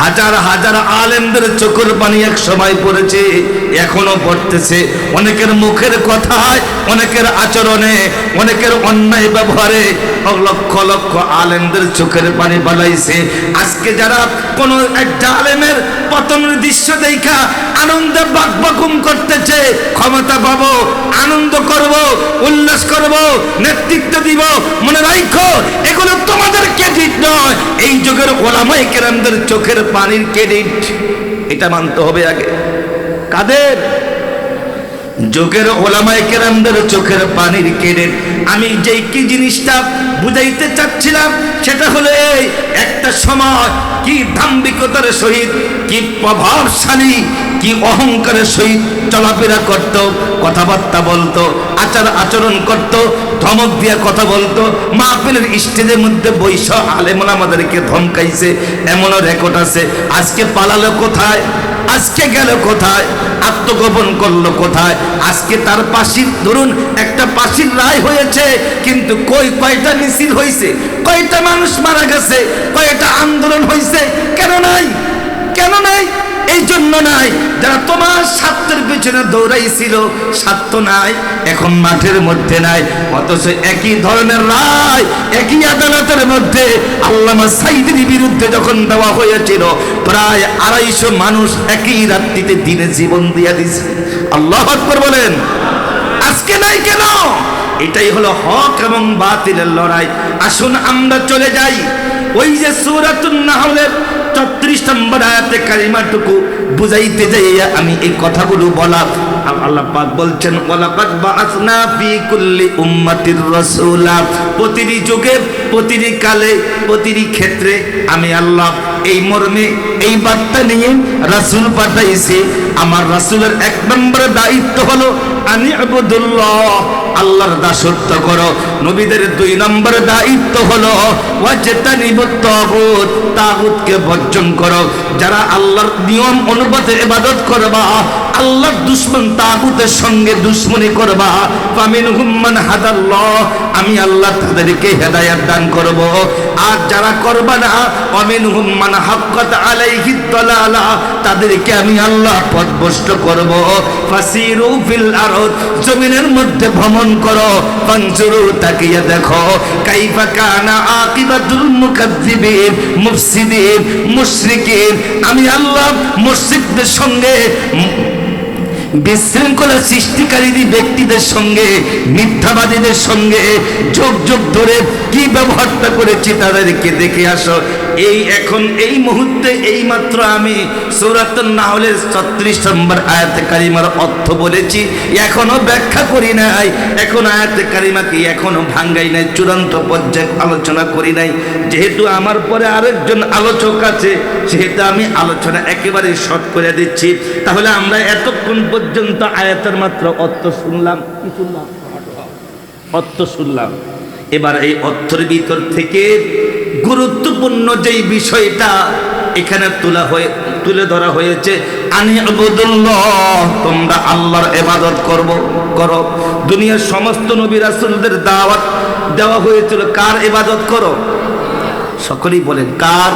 হাজার হাজার আলেমদের চোখের পানি এক সময় পড়েছে, এখনও পড়তেছে। অনেকের মুখের কথায়, অনেকের আচরণে, অনেকের অন্যায় ব্যবহারে লক্ষ লক্ষ আলেমদের চোখের পানি বালাইছে। আজকে যারা কোনো একটা আলেমের পতনের দৃশ্য দেখা আনন্দে বাকবাকুম করতেছে। ক্ষমতা পাবো, আনন্দ করব, উল্লাস করব, নেতৃত্ব দিব। মনে রাখো এগুলো তোমাদের ক্রেডিট নয়। এই যুগের ওলামাই কেরামদের চোখের পানির ক্রেডিট এটা মানতে হবে আগে। কাদের? যোগের ওলামায় কেরামদের চোখের পানির কেড়ে। আমি যেই কি জিনিসটা বুঝাইতে চাচ্ছিলাম, সেটা হলো এই, একটা সময় কি দাম্ভিকতার সহিত, কি প্রভাবশালী, কি অহংকারের সহিত চলাফেরা করত, কথাবার্তা বলতো, আচার আচরণ করত, ধমক দিয়া কথা বলতো। মাহফিলের স্টেজের মধ্যে বৈশ আলেমন আমাদেরকে ধমকাইছে, এমনও রেকর্ড আছে। আজকে পালালো কোথায়? আজকে গেল কোথায়? আত্মগোপন করল কোথায়? আজকে তার পাশির, ধরুন, একটা পাশির রায় হয়েছে, কিন্তু কই কয়টা মিছিল হয়েছে কয়টা মানুষ মারা গেছে? কয়টা আন্দোলন হয়েছে কেন নাই? কেন নাই? এই জন্য নাই, যারা তোমার স্বার্থের পিছনে দৌড়াইছিল, স্বার্থ নাই, এখন মাঠের মধ্যে নাই, অথচ একই ধরনের রায়, একই আদালতের মধ্যে আল্লামা সাইদের বিরুদ্ধে যখন দেওয়া হয়েছিল, প্রায় আড়াইশো মানুষ একই রাত্রিতে দিনে জীবন দিয়া দিছে। আল্লাহ আকবর বলেন। আজকে নাই কেন? এটাই হলো হক এবং বাতিলের লড়াই। আসুন আমরা চলে যাই। ওই যে সুরাতুন নাহলের চত্রিশ নম্বর আয়াতে কালিমাটুকু বুঝাইতে যাইয়া আমি এই কথাগুলো বলা আল্লাহ পাক বলছেন, ওয়ালাকাদ বাআসনা ফি কুল্লি উম্মাতির রাসূলা। প্রতিটি যুগে, প্রতিটি কালে, প্রতিটি ক্ষেত্রে আমি আল্লাহ এই মর্মে এই বার্তা নিয়ে রাসূল পাঠাইছি। আমার রাসূলের এক নম্বর দায়িত্ব হলো আনি আবুদুল্লাহ আল্লাহর দাসত্ব করো। নবীদের দুই নম্বর দায়িত্ব হলো তাগুতকে বর্জন করো। যারা আল্লাহর নিয়ম অনুপাতে ইবাদত করবা, আল্লাহর দুশ্মন তাগুতের সঙ্গে দুশ্মনী করবা। ফামিন হুম্মান হাদাল্লাহ, আমি আল্লাহ তাদেরকে হেদায়াত দান করব। আর যারা করবা না অমিন হুম্মান হাক্কাত আলাইহি তাদেরকে আমি আল্লাহ পথভ্রষ্ট করব। ফাসিরু ফিল আরদ, জমিনের মধ্যে ভ্রমণ করো। দেখো, কাইফা কানা আকিবাতুল মুকাজ্জিবিন মুফসিদিন, মুশরিকিন। আমি আল্লাহ মুশরিকদের সঙ্গে, বিশৃঙ্খলা সৃষ্টিকারী ব্যক্তিদের সঙ্গে, মিথ্যাবাদীদের সঙ্গে যোগ যোগ ধরে কি ব্যবহারটা করেছি তাদেরকে দেখে আসো। এই এখন, এই মুহূর্তে এই মাত্র আমি সৌরাত্তর না হলে ছত্রিশ নম্বর আয়াতে কারিমার অর্থ বলেছি। এখনও ব্যাখ্যা করি নাই। এখন আয়াতে কারিমাকে এখনও ভাঙ্গাই নাই, চূড়ান্ত পর্যায়ে আলোচনা করি নাই। যেহেতু আমার পরে আরেকজন আলোচক আছে, সেহেতু আমি আলোচনা একেবারে শর্ট করে দিচ্ছি। তাহলে আমরা এতক্ষণ পর্যন্ত আয়াতের মাত্র অর্থ শুনলাম। কি শুনলাম? অর্থ শুনলাম। এবার এই অর্থের ভিতর থেকে গুরুত্বপূর্ণ যেই বিষয়টা এখানে তোলা হয়ে, তুলে ধরা হয়েছে, আনি আবুদুল্লাহ, তোমরা আল্লাহর ইবাদত করব, করো। দুনিয়ার সমস্ত নবী রাসূলদের দাওয়াত দেওয়া হয়েছিল, কার ইবাদত করো? সকলেই বলেন, কার?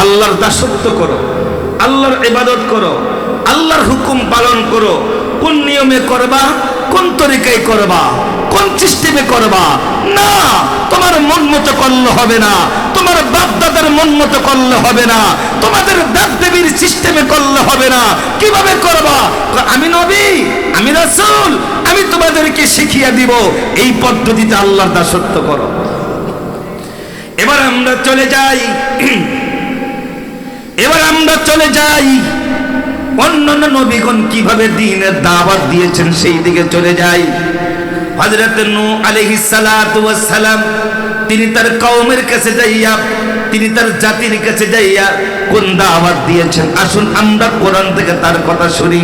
আল্লাহর দাসত্ব করো। আল্লাহর ইবাদত করো। আল্লাহর হুকুম পালন করো। কোন নিয়মে করবা? কোন তরিকায় করবা? কোন সিস্টেমে করবা? না, তোমার মন মতো করলে হবে না। তোমার বাপ দাদার মন মতো করলে হবে না। তোমাদের দেব দেবীর সিস্টেমে করলে হবে না। কীভাবে করবা? আমি নবী, আমি রাসূল, আমি তোমাদেরকে শিখিয়ে দিব। এই পদ্ধতিতে আল্লাহর দাসত্ব করো। এবার আমরা চলে যাই। এবার আমরা চলে যাই। অন্যান্য নবীগণ কীভাবে দিনের দাওয়াত দিয়েছেন সেই দিকে চলে যাই। হযরত নূহ আলাইহিস সালাতু ওয়াস সালাম তিনি তার কওমের কাছে যাইয়া তিনি তার জাতির কাছে যাইয়া কোন দাওয়াত দিয়েছেন আসুন আমরা কোরআন থেকে তার কথা শুনি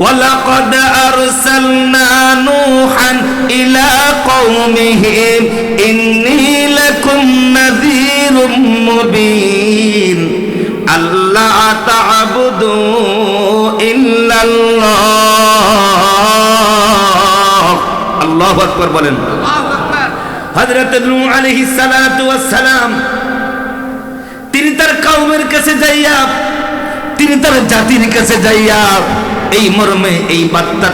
ولقد أرسلنا نوحا إلى قومه إني لكم نذير مبين ألا تعبدوا আল্লাহ আকবর বলেন। হজরত নূহ সালাতু সালাম তিনি তার কাউমের কাছে যাইয়া তিনি তার জাতির কাছে যাইয়া এই মর্মে এই বার্তা